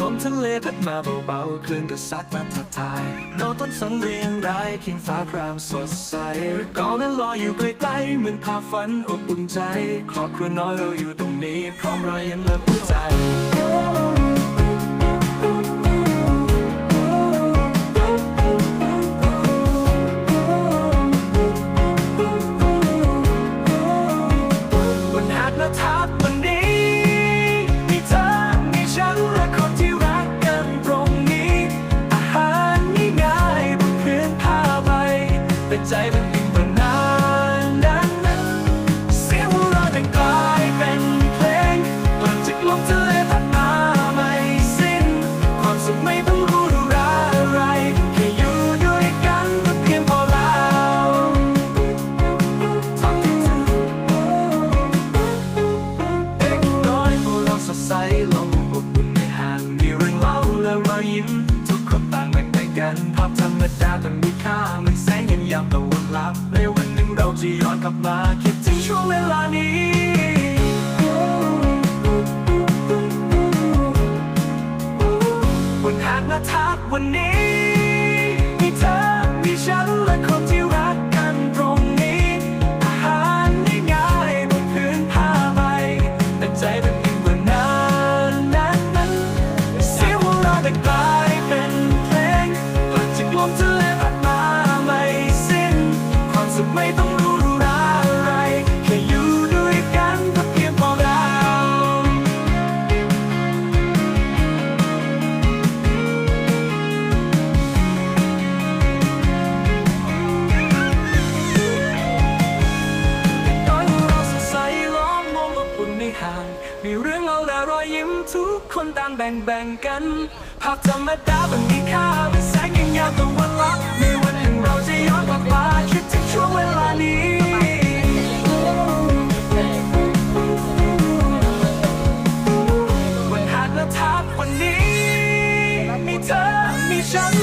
ลมทะเลพัดมาเบาๆคลื่นกระซัดมาทักทายโนต้นสันเรียงรายเคียงฟ้าครามสดใสกองนั้นลอยอยู่ใกล้ๆเหมือนภาพฝันอบอุ่นใจ ครอบครัวน้อยเราอยู่ตรงนี้ พร้อมรอยยิ้มและหัวใจามตะวันลับในวันหนึ่งเราจะย้อนกลับมาคิดถึงช่วงเวลานี้วันทางมาทักวันนี้ คนต่างแบ่งแบ่งกันภาพธรรมดาบางทีค่าเป็นแสงยังยาวตะวันลับในวันหนึ่งเราจะย้อนกลับไปคิดถึงช่วงเวลานี้วันหาดและทับวันนี้ มีเธอ มีฉัน